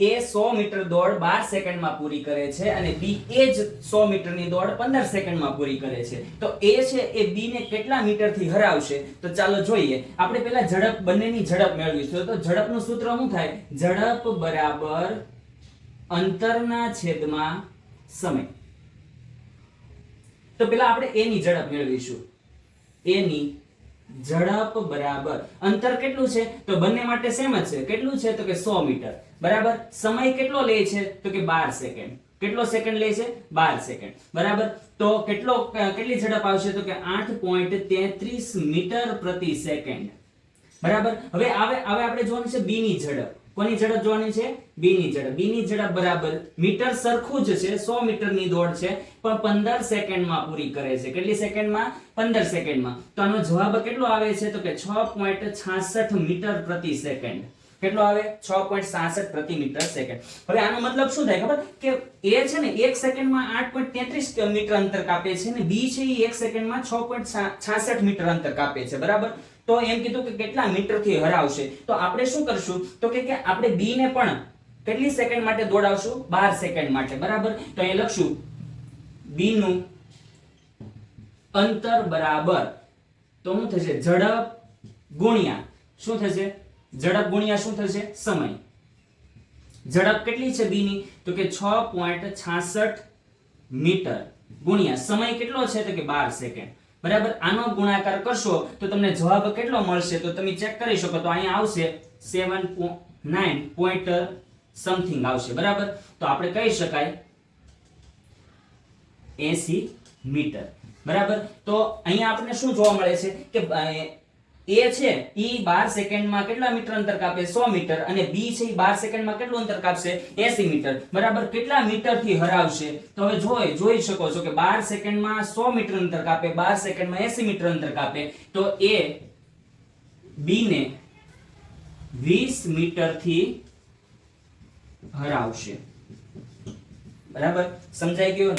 એ સો metre દોડ બાર સેકન્ડમાં પૂરી કરે છે અને બી એ જ સો મીટરની દોડ પંદર સેકન્ડમાં પૂરી કરે છે. તો એ છે એ બી ને કેટલા મીટરથી હરાવશે? તો ચાલો જોઈએ. આપણે પહેલા ઝડપ, બંનેની ઝડપ મેળવીશું. તો ઝડપનું સૂત્ર શું થાય? ઝડપ બરાબર અંતરના છેદમાં સમય. તો પેલા આપણે એની ઝડપ મેળવીશું. એ ની ઝડપ બરાબર. અંતર કેટલું છે? તો બંને માટે સેમ જ છે. કેટલું છે? તો કે 100 મીટર. બરાબર? સમય કેટલો લે છે? તો કે 12 સેકન્ડ કેટલો સેકન્ડ લે છે? 12 સેકન્ડ બરાબર? તો કેટલો, કેટલી ઝડપ આવશે? તો કે 8.33 મીટર પ્રતિ સેકન્ડ બરાબર? હવે હવે હવે આપણે જોવાનું છે b ની ઝડપ. કોની ઝડપ જોવાની છે? બી ની ઝડપ. બી ની ઝડપ બરાબર મીટર સરખું જ છે 100 મીટરની દોડ છે, પણ 15 સેકન્ડમાં પૂરી કરે છે. કેટલી સેકન્ડમાં? 15 સેકન્ડમાં. તો આનો જવાબ કેટલો આવે છે? તો કે 6.66 મીટર પ્રતિ સેકન્ડ. કેટલો આવે? 6.66 પ્રતિ મીટર સેકન્ડ. હવે આનો મતલબ શું થાય ખબર? કે એ છે ને 1 સેકન્ડમાં 8.33 મીટર અંતર કાપે છે ને બી છે એ 1 સેકન્ડમાં 6.66 મીટર અંતર કાપે છે, બરાબર? તો એમ કીધું કે કેટલા મીટરથી હરાવશે? તો આપણે શું કરશું? તો કે કે આપણે બી ને પણ કેટલી સેકન્ડ માટે દોડાવશું? 12 સેકન્ડ માટે, બરાબર? તો અહીં લખશું. બી નું અંતર બરાબર તો શું થશે? ઝડપ ગુણ્યા. શું થશે? ઝડપ ગુણ્યા શું થશે? સમય. ઝડપ કેટલી છે બી ની? તો કે 6.66 મીટર ગુણ્યા. સમય કેટલો છે? તો કે બાર સેકન્ડ. બરાબર? આનો ગુણાકાર કરશો તો તમને જવાબ કેટલો મળશે? તો તમે ચેક કરી શકો તો અહીંયા આવશે 7.9 પોઈન્ટ સમથિંગ આવશે. બરાબર? તો આપણે કહી શકાય 80 મીટર. બરાબર? તો અહીંયા આપણને શું જોવા મળે છે? કે એ છે ઈ બાર સેકન્ડમાં કેટલા મીટર અંતર કાપે? સો મીટર. અને બી છે ઈ બાર સેકન્ડમાં કેટલું અંતર કાપશે? એસી મીટર. બરાબર? કેટલા મીટરથી હરાવશે? તો હવે જોઈ જોઈ શકો છો કે બાર સેકન્ડમાં સો મીટર અંતર કાપે, બાર સેકન્ડમાં એસી મીટર અંતર કાપે. તો એ બી ને 20 મીટરથી હરાવશે. બરાબર? સમજાઈ ગયું?